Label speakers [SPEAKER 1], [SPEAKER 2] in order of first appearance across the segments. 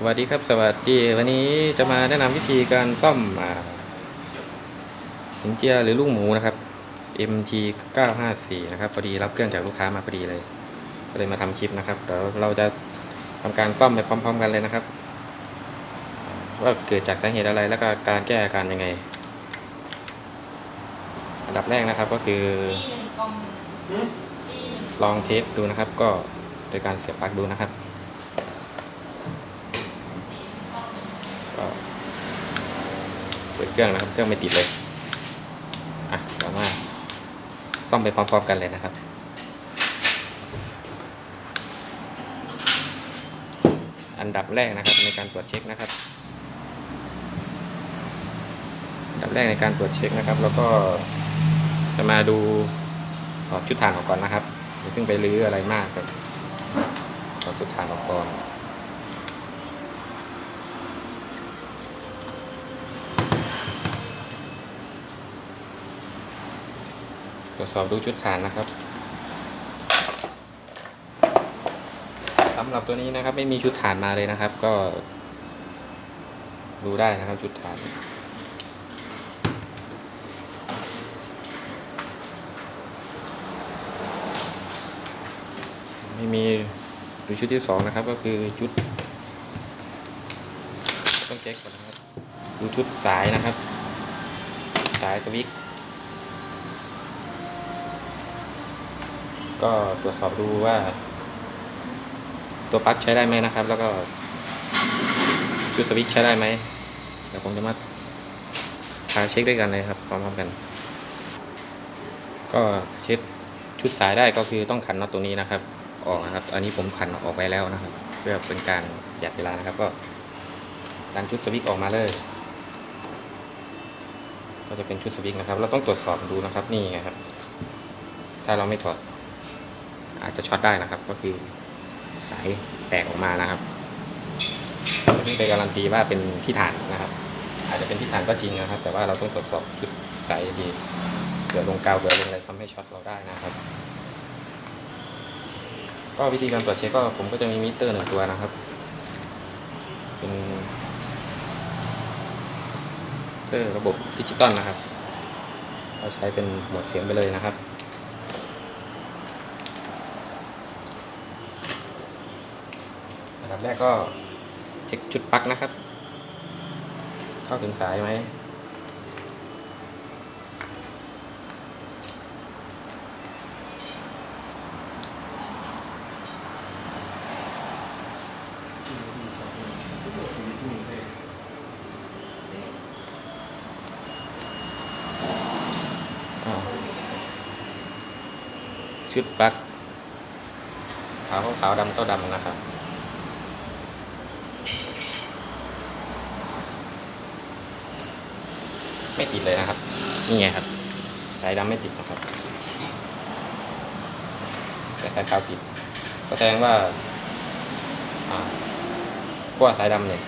[SPEAKER 1] สวัสดีครับสวัสดีวันนี้จะมาแนะนำวิธีการซ่อมอ่าหินเจียหรือลูกหมูนะครับ MT 954นะครับพอดีรับเครื่องจากลูกค้ามาพอดีเลย ก็เลยมาทำคลิปนะครับเดี๋ยวเราจะทำการซ่อมไปพร้อม ๆ กันเลยนะครับ ว่าเกิดจากสาเหตุอะไรแล้วก็การแก้อาการยังไง อันดับแรกนะครับก็คือ
[SPEAKER 2] จี้หนึ่งกล่องหนึ่งจี้หนึ่ง
[SPEAKER 1] ลองเทสดูนะครับ ก็โดยการเสียบปลั๊กดูนะครับ
[SPEAKER 2] จี้หนึ่งกล่องหนึ่ง
[SPEAKER 1] ก็ เครื่องนะครับ เครื่องไม่ติดเลย อะเดี๋ยวมาซ่อมไปพร้อมๆกันเลยนะครับอันดับแรกนะครับในการตรวจเช็คนะครับอันดับแรกในการตรวจเช็คนะครับ แล้วก็จะมาดูชุดฐานออกก่อนนะครับอย่าเพิ่งไปรื้ออะไรมากครับชุดฐานออกก่อน ตรวจสอบดูชุดฐานนะครับสำหรับตัวนี้นะครับ ไม่มีชุดฐานมาเลยนะครับ ก็ดูได้นะครับชุดฐานไม่มีดูชุดที่สองนะครับ ก็คือชุดต้องเช็คก่อนนะครับ ดูชุดสายนะครับ สายสวิต ก็ตรวจสอบดูว่า ตัวปลั๊กใช้ได้ไหมนะครับ แล้วก็ชุดสวิตช์ใช้ได้ไหมเดี๋ยวผมจะมาพาเช็คด้วยกันเลยครับพร้อมๆกัน ก็เช็คชุดสายได้ก็คือต้องขันน็อตตรงนี้นะครับ ออกนะครับ อันนี้ผมขันออกไปแล้วนะครับ เพื่อเป็นการประหยัดเวลานะครับ ก็ดันชุดสวิตช์ออกมาเลยก็จะเป็นชุดสวิตช์นะครับ เราต้องตรวจสอบดูนะครับ นี่ไงครับ ถ้าเราไม่ถอด อาจจะช็อตได้นะครับ ก็คือสายแตกออกมานะครับไม่ไปการันตีว่าเป็นที่ฐานนะครับ อาจจะเป็นที่ฐานก็จริงนะครับ แต่ว่าเราต้องตรวจสอบชุดสายดีเกิดลงกาวเกิดลงอะไรทำให้ช็อตเราได้นะครับ ก็วิธีการตรวจเช็คก็ผมก็จะมีมิเตอร์หนึ่งตัวนะครับ เป็นมิเตอร์ระบบดิจิตอลนะครับเราใช้เป็นหมดเสียงไปเลยนะครับ อันดั บแรกก็เช็คชุดปลั๊กนะครับ เข้าถึงสายไหมชุดปลั๊กขาวขาวดำเข้าดำนะครับ ไม่ติดเลยนะครับ นี่ไงครับ สายดำไม่ติดนะครับ แต่สายขาวติด ก็แสดงว่าขั้วสายดำเนี่ย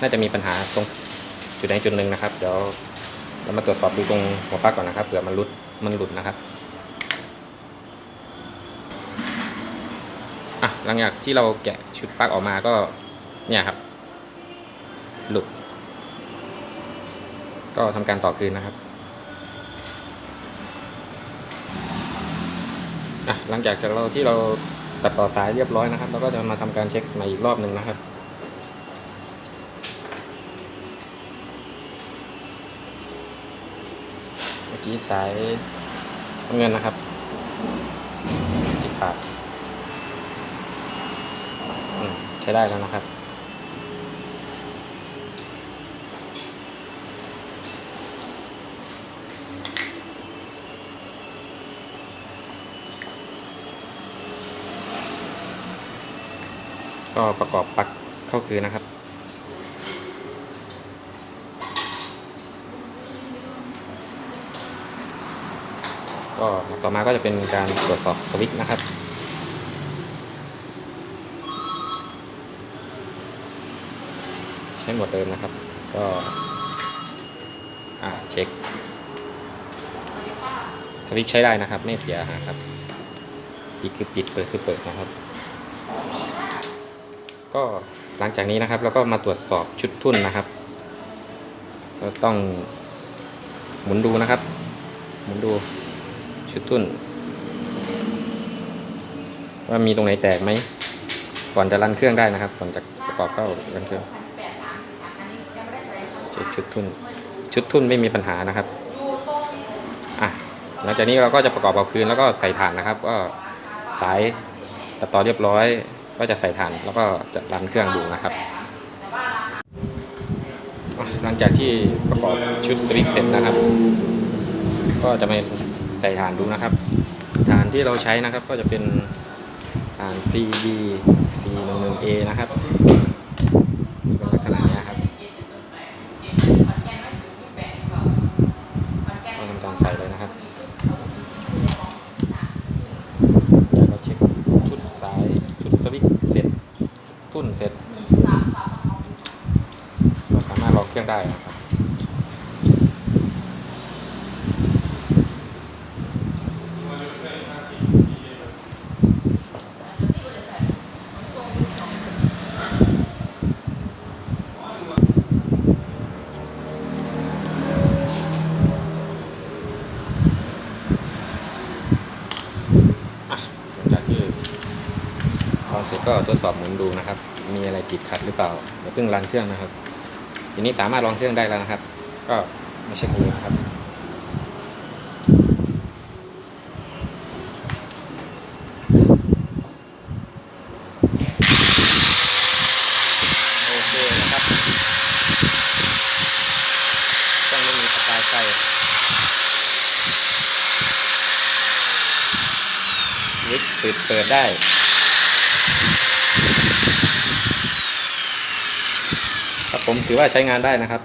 [SPEAKER 1] น่าจะมีปัญหาตรงจุดใดจุดหนึ่งนะครับ เดี๋ยวเรามาตรวจสอบดูตรงหัวปลั๊กก่อนนะครับเผื่อมันหลุดมันหลุดนะครับอะหลังจากที่เราแกะชุดปลั๊กออกมาก็เนี่ยครับ หลุด ก็ทำการต่อคืนนะครับ หลังจากจากเราที่เราตัดต่อสายเรียบร้อยนะครับ เราก็จะมาทำการเช็คใหม่อีกรอบหนึ่งนะครับเมื่อกี้สายน้ำเงินนะครับที่ขาดอืมใช้ได้แล้วนะครับ ก็ประกอบปลั๊กเข้าคืนนะครับ ก็ต่อมาก็จะเป็นการตรวจสอบสวิตช์นะครับใช้หมดเดิมนะครับ ก็อ่าเช็ค
[SPEAKER 2] สวิ
[SPEAKER 1] ตช์ใช้ได้นะครับ ไม่เสียหายครับปิดคือปิดเปิดคือเปิดนะครับ ก็หลังจากนี้นะครับเราก็มาตรวจสอบชุดทุ่นนะครับเราต้องหมุนดูนะครับ หมุนดูชุดทุ่น ว่ามีตรงไหนแตกไหมก่อนจะรันเครื่องได้นะครับก่อนจะประกอบเข้ารันเครื่อง
[SPEAKER 2] ชุ
[SPEAKER 1] ดทุ่นชุดทุ่นไม่มีปัญหานะครับ
[SPEAKER 2] อะ
[SPEAKER 1] หลังจากนี้เราก็จะประกอบเอาคืนแล้วก็ใส่ถ่านนะครับ ก็สายตัดต่อเรียบร้อย ก็จะใส่ถ่านแล้วก็จะรันเครื่องดูนะครับ หลังจากที่ประกอบชุดสวิตเสร็จนะครับ ก็จะมาใส่ถ่านดูนะครับฐานที่เราใช้นะครับก็จะเป็นฐาน CD C11A นะครับเป็นลักษณะนี้ครับ ก็ทำการใส่เลยนะครับเดี๋ยวเราเช็คชุดสายชุดสวิตช์เสร็จทุ่นเสร็จ ก็สามารถลองเครื่อง ได้นะครับ อะจากที่ลองเสร็จก็ทดสอบหมุนดูนะครับ มีอะไรติดขัดหรือเปล่าเดี๋ยวเพิ่งรันเครื่องนะครับ ทีนี้สามารถลองเครื่องได้แล้วนะครับ ก็ไม่ใช่มือนะครับ โอเคนะครับต้องไม่มีประกายไฟลิฟต์ปิดเปิดได้ ครับ ผมถือว่าใช้งานได้นะครับ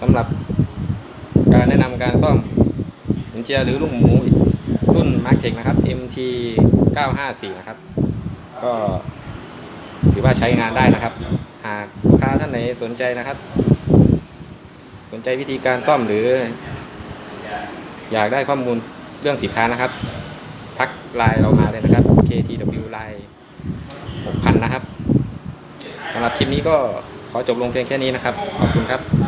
[SPEAKER 1] สำหรับการแนะนำการซ่อมหินเจียหรือลูกหมูรุ่น m a r k t e c h นะครับ MT 954 นะครับ ก็ถือว่าใช้งานได้นะครับ หากลูกค้าท่านไหนสนใจนะครับ สนใจวิธีการซ่อมหรือ อยากได้ข้อมูลเรื่องสินค้านะครับ ทักไลน์เรามาเลยนะครับ KTW ไลน์6,000 นะครับำหรับคลิปนี้ก็ขอจบลงเพียงแค่นี้นะครับ ขอบคุณครับ